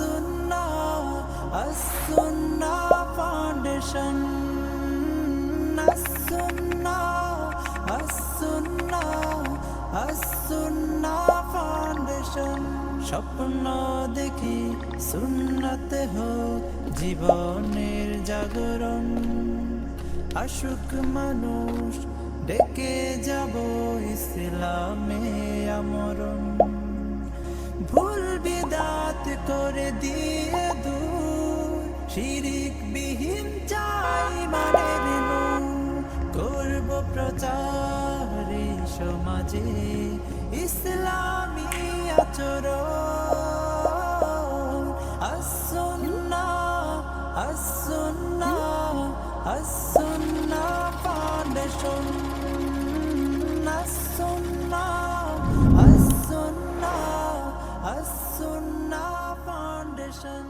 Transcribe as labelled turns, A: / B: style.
A: As-Sunnah Assunnah foundation Assunnah Assunnah Assunnah foundation স্বপ্ন দেখি সুন্নতে হোক জীবনের জাগরণ। আশুক মানুষ ডেকে যাব ইসলামে আমরণ। করে দিয়ে দূর শিরিক বিহীন চাই মানের নূর। করব প্রচার সমাজে ইসলামী আচরণ। Assunnah Assunnah Assunnah foundation Assunnah Assunnah Assunnah foundation